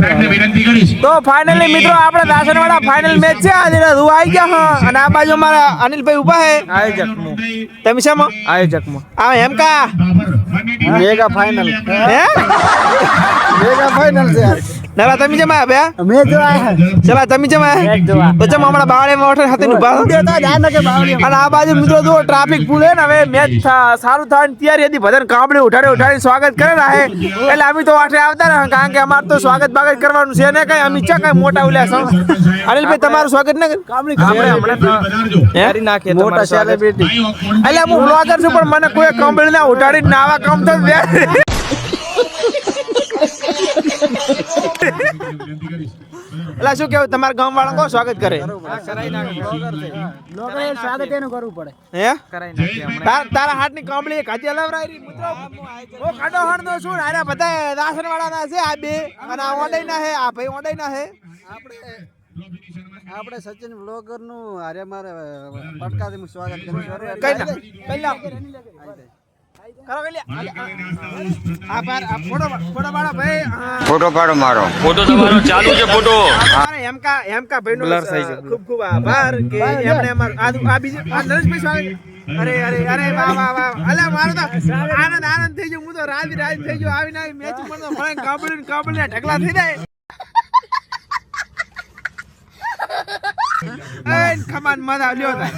સાહેબને વિનંતી કરીશ તો ફાઇનલી મિત્રો આપણે દાસનવાડા ફાઇનલ મેચ છે. આજે હું આવી ગયા હા. અને આ બાજુ મારા અનિલભાઈ ઊભા હે આયોજક તમે શેમાં? આયોજકમાં. આ એમ કા? મેગા ફાઇનલ હે? મેગા ફાઇનલ છે નરા તમે જમા આવ્યા મે જોવા ચલા તમે જમા. તો ચમ હમણાં બાવળે મોટર સાથે ઊભા છો? અને આ બાજુ મિત્રો જો ટ્રાફિક ફૂલે હે ને હવે મેચ સારું થાય ને તૈયારી હતી. ભજન કામડે ઉઠાડે ઉઠાડી સ્વાગત કરે ને હે. એટલે અમે તો આઠે આવતા ને કારણ કે અમાર તો સ્વાગત બાગત કરવાનું છે ને કઈ. અમે ચા કઈ મોટા ઉલ્યા છો? અનિલભાઈ તમારું સ્વાગત ના કરે કામની આપણે પધારજો હે? કરી મોટા સેલિબ્રિટી એટલે હું બ્લોગર છું પણ મને કોઈ કામડે ના ઉઠાડી ને આવા કામ તો બે એટલે શું કેવું? તમારા ગામ વાળા કો સ્વાગત કરે. સ્વાગત એનું કરવું પડે હે? કરાઈ નાખીએ હમણાં તારા હાથની કામળી કાઢી હલાવરાય રી મિત્રો. ઓ કાઢો હાડ દો શું? આરા બધા રાશન વાળા ના છે આ બે. અને આ ઓડાઈ ના હે આ ભાઈ ઓડાઈ ના હે આપણે આપણે સચિન બ્લોગરનું હારે મારે હું સ્વાગત કરું છું. ના ના ફોટો ભાઈ. પાડો મારો. ફોટો તમારો ચાલુ છે ફોટો. હેમકા હેમકા થઈ ગયો. ખૂબ ખૂબ આભાર કે એમણે અમાર આ આ બીજું આ નરેશભાઈ સ્વામી અરે અરે અરે વાહ વાહ વાહ. અલે મારો તો આનંદ આનંદ થઈ ગયો. હું તો રાજ રાજ થઈ ગયો. આવીને આવી મેચ ઉપર તો મળે કાબલી કાબલી ઢગલા થઈ જાય. એ ખમાન મજા લ્યો તા.